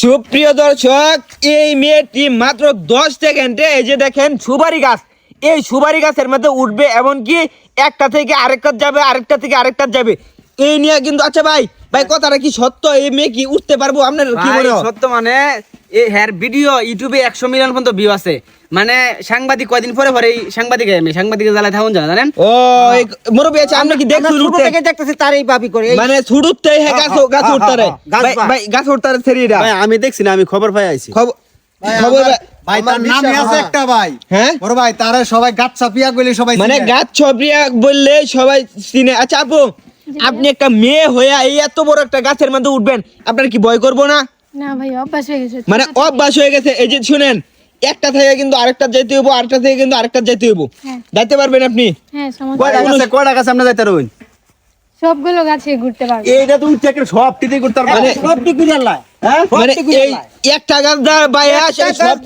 সুপ্রিয় দর্শক, এই মেয়েটি মাত্র দশ সেকেন্ডে এই যে দেখেন সুপারি গাছ, এই সুপারি গাছের মধ্যে উঠবে, এমনকি একটা থেকে আরেকটা যাবে, আরেকটা থেকে আরেকটা যাবে। এই নিয়ে কিন্তু আচ্ছা ভাই ভাই কথাটা কি সত্য? এই মেয়ে কি উঠতে পারব? আপনার কি মনে সত্য মানে এই হ্যার ভিডিও ইউটিউবে একশো মিলিয়ন পর্যন্ত ভিউ আছে। মানে সাংবাদিক কয়দিন পরে পরে সাংবাদিক আমি সাংবাদিক জ্বালায় থাকুন জানা জানেন? ও এই মুরব্বী আছে আমরা কি দেখছি ছোট উঠতে? থেকে দেখতেছি তার এই ভাবি করে মানে ছুটুতে হ্যাঁ গাছ গাছ হ্যাঁ, উঠতারে। হ্যাঁ, গাছ ভাই ভাই গাছ উঠতারে ছেড়িরা ভাই আমি দেখছি না আমি খবর পাই আইছি। খবর খবর ভাই- তার নামে আছে একটা ভাই। হ্যাঁ? বড় ভাই তারা সবাই গাছ চাপিয়া গেলে সবাই মানে গাছ ছবিয়া বললে সবাই চিনে। আচ্ছা আপু আপনি একটা মেয়ে হয়ে এই এত বড় একটা গাছের মধ্যে উঠবেন আপনার কি ভয় করব না? না ভাই অভ্যাস হয়ে গেছে মানে অভ্যাস হয়ে গেছে এই যে শুনেন একটা থেকে কিন্তু আরেকটা যেতে হইব আরেকটা থেকে কিন্তু আরেকটা যেতে হইব। হ্যাঁ। যাইতে পারবেন আপনি? হ্যাঁ সমস্যা কয়টা। গাছে আপনি যাইতে রইন সবগুলো গাছে ঘুরতে পারবে। এইটা তুমি চেকের সব টিতে করতে পারবে। মানে সব টিকুই আল্লাহ হ্যাঁ? মানে এই একটা গাছ গাছ সব।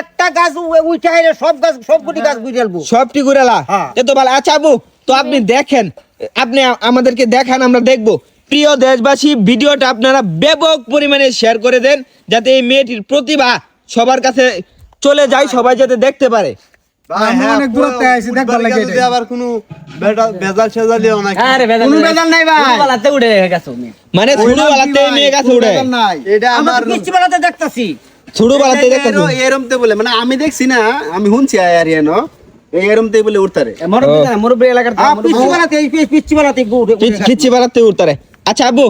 একটা গাছ উঠে সব গাছ সবগুলি গাছ বুঝে আলবো। সব টিকুরেলা হ্যাঁ। এ তো ভালো। আচ্ছা তো আপনি দেখেন আপনি আমাদেরকে দেখান আমরা দেখব। প্রিয় দেশবাসী ভিডিওটা আপনারা ব্যাপক পরিমাণে শেয়ার করে দেন যাতে এই মেয়েটির প্রতিভা সবার কাছে চলে যায় সবাই যাতে দেখতে পারে। হ্যাঁ। মানে মানে আমি দেখছি না আমি শুনছি আর এই এরমতে বলে উঠতারে মুরব্বি এলাকার বেলাতে বেলাতে উঠতারে আচ্ছা আবু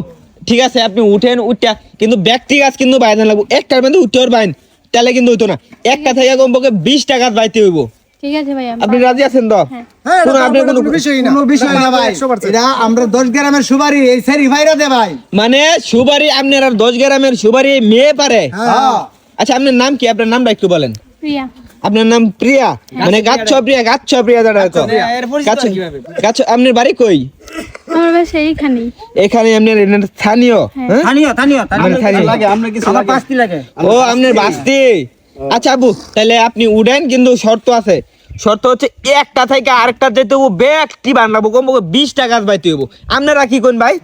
ঠিক আছে আপনি উঠেন উঠটা কিন্তু ব্যক্তি গাছ কিন্তু বাইরে লাগবো। একটার মধ্যে উঠতে পারবেন তাহলে কিন্তু হইতো না। একটা থেকে কমপক্ষে বিশ টাকা বাইতে হইব। ঠিক আছে ভাই আপনি রাজি আছেন তো? হ্যাঁ। হ্যাঁ, কোনো এটা আপনার কোনো কোনো- বিষয় না। কোনো বিষয় না ভাই। 100% এটা আমরা দশ গ্রামের সুবারি এই সেরি ভাইরা দে ভাই। মানে সুবারি আপনার দশ গ্রামের সুবারি মেয়ে পারে? হ্যাঁ। আচ্ছা আপনার নাম কি? আপনার নামটা একটু বলেন। প্রিয়া। আপনার নাম প্রিয়া? মানে গাছ প্রিয়া গাছ প্রিয়া দাঁড়া পরিচিত গাছ গাছ আপনার বাড়ি কই? আমার বাসা এইখানেই। এখানে আপনার স্থানীয়? হ্যাঁ। স্থানীয় স্থানীয় স্থানীয়। লাগে আমরা কিছু লাগে। পাঁচটি লাগে। ও আপনার বাস্তি। আচ্ছা আবু তাহলে আপনি উড়েন কিন্তু শর্ত আছে। শর্ত হচ্ছে একটা থেকে আরেকটা যেতে হব ব্যাগটি বানাবো কম বিশ টাকা বাইতে হব আপনারা কি কোন ভাই।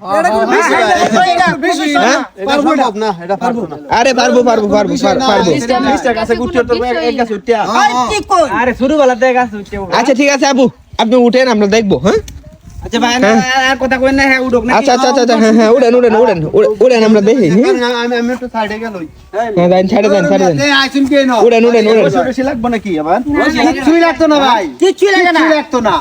হ্যাঁ? না আরে পারব পারব পারব পারব? আরে। আচ্ছা ঠিক আছে আবু। আপনি উঠেন আমরা দেখব হ্যাঁ? আচ্ছা ভাই, আর- আর কথা কইন না, হ্যাঁ, উঠুক না আচ্ছা আচ্ছা আচ্ছা আচ্ছা, হ্যাঁ হ্যাঁ উড়েন উড়েন উড়েন উড়েন আমরা দেখি হ্যাঁ। আমি আমি একটু সাইডে গেলই। হ্যাঁ দেন ছেড়ে দেন ছেড়ে দেন। এই কে নাও? উড়েন উড়েন উড়েন। বেশি লাগবে নাকি আবার? কিছুই লাগতো না ভাই। কিচ্ছুই লাগে না। কিছুই লাগতো না।